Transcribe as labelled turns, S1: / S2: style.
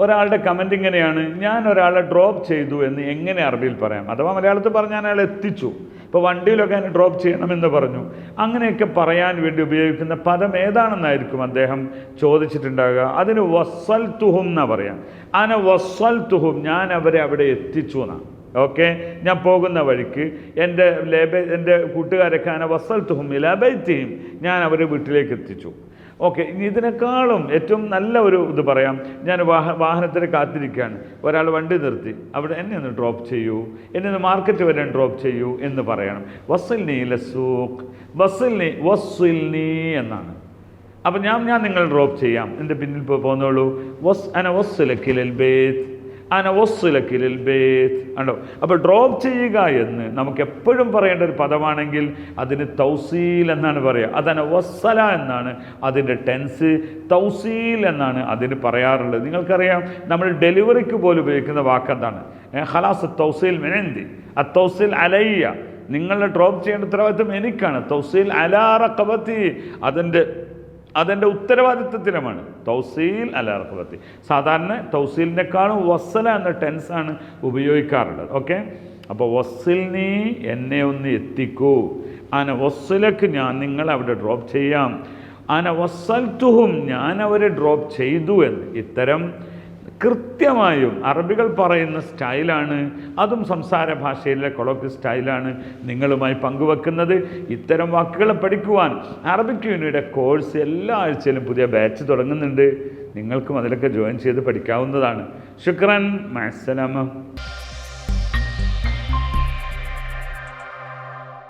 S1: ഒരാളുടെ കമന്റ് ഇങ്ങനെയാണ് ഞാൻ ഒരാളെ ഡ്രോപ്പ് ചെയ്തു എന്ന് എങ്ങനെ അറബിയിൽ പറയാം? അഥവാ മലയാളത്തിൽ പറഞ്ഞാൽ അയാൾ എത്തിച്ചു. ഇപ്പോൾ വണ്ടിയിലൊക്കെ അതിനെ ഡ്രോപ്പ് ചെയ്യണമെന്ന് പറഞ്ഞു. അങ്ങനെയൊക്കെ പറയാൻ വേണ്ടി ഉപയോഗിക്കുന്ന പദം ഏതാണെന്നായിരിക്കും അദ്ദേഹം ചോദിച്ചിട്ടുണ്ടാകുക? അതിന് വസ്വൽ തുഹും എന്നാണ് പറയാം. അന വസ്വൽ തുഹും ഞാൻ അവരെ അവിടെ എത്തിച്ചു എന്നാണ് ഓക്കെ? ഞാൻ പോകുന്ന വഴിക്ക് എന്റെ ലേബ എന്റെ കൂട്ടുകാരൊക്കെ അന വസ്സൽ തുഹും ലേബൈത്തിയും ഞാൻ അവരെ വീട്ടിലേക്ക് എത്തിച്ചു. ഓക്കെ ഇതിനേക്കാളും ഏറ്റവും നല്ല ഒരു ഇത് പറയാം. ഞാൻ വാഹ വാഹനത്തിന് കാത്തിരിക്കുകയാണ്. ഒരാൾ വണ്ടി നിർത്തി. അവിടെ എന്നെ ഒന്ന് ഡ്രോപ്പ് ചെയ്യൂ. എന്നെ ഒന്ന് മാർക്കറ്റ് വരെ ഡ്രോപ്പ് ചെയ്യൂ എന്ന് പറയണം. വസ്സിൽ നീ ലസൂഖ്. വസ്സിൽ നീ വസ്സിൽ നീ എന്നാണ്. അപ്പം ഞാൻ ഞാൻ നിങ്ങൾ ഡ്രോപ്പ് ചെയ്യാം. എന്റെ പിന്നിൽ പോ- പോന്നോളൂ. വസ് അന വസ്സുലക്കിലൽ ബേത്ത്. അന വസ്സുലക്കിലൽ ബേത്ത്. ഉണ്ടോ അപ്പോൾ ഡ്രോപ്പ് ചെയ്യുക എന്ന് നമുക്ക് എപ്പോഴും പറയേണ്ട ഒരു പദമാണെങ്കിൽ അതിന് തൗസീൽ എന്നാണ് പറയുക. അതന വസ്സല എന്നാണ് അതിന്റെ ടെൻസ്. തൗസീൽ എന്നാണ് അതിന് പറയാറുള്ളത്. നിങ്ങൾക്കറിയാം നമ്മൾ ഡെലിവറിക്ക് പോലും ഉപയോഗിക്കുന്ന വാക്കെന്താണ്? ഹലാസ് തൗസീൽ മെനന്തി. ആ തൗസീൽ അലയ്യ. നിങ്ങളെ ഡ്രോപ്പ് ചെയ്യേണ്ട ഉത്തരവാദിത്വം എനിക്കാണ്. തൗസീൽ അലാറക്കബത്തി അതിന്റെ അതെന്റെ ഉത്തരവാദിത്വത്തിലുമാണ് തൗസീൽ അലാർക്കബത്തി സാധാരണ തൗസീലിനേക്കാളും വസ്സല എന്ന ടെൻസാണ് ഉപയോഗിക്കാറുള്ളത്. ഓക്കെ? അപ്പോൾ വസ്സിൽ നീ എന്നെ ഒന്ന് എത്തിക്കൂ. അന വസ്സിലേക്ക് ഞാൻ നിങ്ങൾ അവിടെ ഡ്രോപ്പ് ചെയ്യാം. അന വസ്സൽത്തുഹും ഞാൻ അവരെ ഡ്രോപ്പ് ചെയ്തു എന്ന്. ഇത്തരം കൃത്യമായും അറബികൾ പറയുന്ന സ്റ്റൈലാണ് അതും സംസാര ഭാഷയിലെ കൊളോക്കി സ്റ്റൈലാണ് നിങ്ങളുമായി പങ്കുവെക്കുന്നത്. ഇത്തരം വാക്കുകൾ പഠിക്കുവാൻ അറബിക് യൂണിയുടെ കോഴ്സ് എല്ലാ ആഴ്ചയിലും പുതിയ ബാച്ച് തുടങ്ങുന്നുണ്ട്. നിങ്ങൾക്കും അതിലൊക്കെ ജോയിൻ ചെയ്ത് പഠിക്കാവുന്നതാണ്. ശുക്രൻ മത്സലാമ